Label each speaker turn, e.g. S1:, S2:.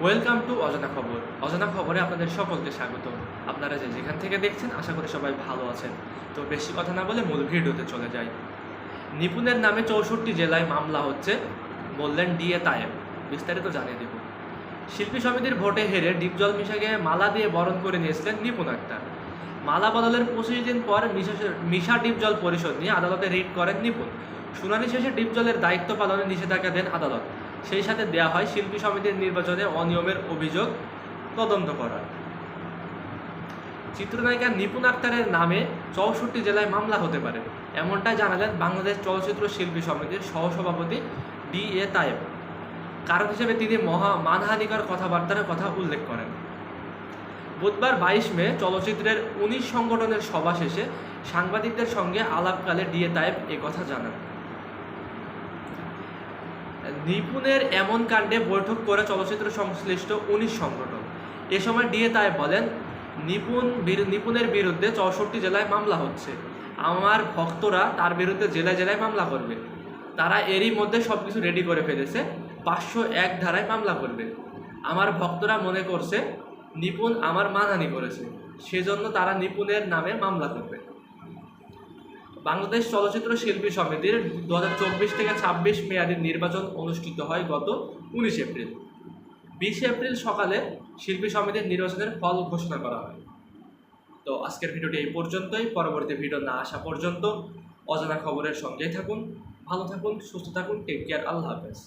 S1: Welcome to অজানা খবর। অজানা খবরে আপনাদের সকলকে স্বাগত আপনারা যে যেখান থেকে দেখছেন, আশা করি সবাই ভালো আছেন। তো বেশি কথা না বলে মূল ভিডিওতে চলে যাই। নিপুণের নামে চৌষট্টি জেলায় মামলা হচ্ছে বললেন ডিএ তায়েব। বিস্তারিত জানিয়ে দেব। শিল্পী সমিতির ভোটে হেরে ডিপজল মিশাকে মালা দিয়ে বরণ করে নিয়েছিলেন নিপুণ আক্তার। মালা বদলের পঁচিশ দিন পর মিশা- মিশা ডিপজল পরিষদ নিয়ে আদালতে রিট করেন নিপুণ। শুনানি শেষে ডিপজলের দায়িত্ব পালনে নিষেধাজ্ঞা দেন আদালত। সেই সাথে দেয়া হয় শিল্পী সমিতির নির্বাচনে অনিয়মের অভিযোগ তদন্ত করার। চিত্রনায়িকা নিপুণ আক্তারের নামে চৌষট্টি জেলায় মামলা হতে পারে এমনটাই জানালেন বাংলাদেশ চলচ্চিত্র শিল্পী সমিতির সহসভাপতি ডি এ তায়েব। কারণ হিসেবে তিনি মহা মানহানিকর কথাবার্তার কথা উল্লেখ করেন। বুধবার বাইশ মে চলচ্চিত্রের উনিশ সংগঠনের সভা শেষে সাংবাদিকদের সঙ্গে আলাপকালে ডিএ তায়েব কথা জানান। নিপুণের এমন কাণ্ডে বৈঠক করে চলচ্চিত্র সংশ্লিষ্ট উনিশ সংগঠন। এ সময় ডিএ তাই বলেন, নিপুণ নিপুণের বিরুদ্ধে চৌষট্টি জেলায় মামলা হচ্ছে। আমার ভক্তরা তার বিরুদ্ধে জেলায় জেলায় মামলা করবে। তারা এরই মধ্যে সব কিছু রেডি করে ফেলেছে, পাঁচশো এক ধারায় মামলা করবে। আমার ভক্তরা মনে করছে, নিপুণ আমার মানহানি করেছে। সেজন্য তারা নিপুণের নামে মামলা করবে। বাংলাদেশ চলচ্চিত্র শিল্পী সমিতির দু হাজার চব্বিশ থেকে ছাব্বিশ মেয়াদের নির্বাচন অনুষ্ঠিত হয় গত উনিশ এপ্রিল। বিশে এপ্রিল সকালে শিল্পী সমিতির নির্বাচনের ফল ঘোষণা করা হয়। তো আজকের ভিডিওটি এই পর্যন্তই। পরবর্তী ভিডিও না আসা পর্যন্ত অজানা খবরের সঙ্গেই থাকুন, ভালো থাকুন, সুস্থ থাকুন টেক কেয়ার আল্লাহ হাফেজ।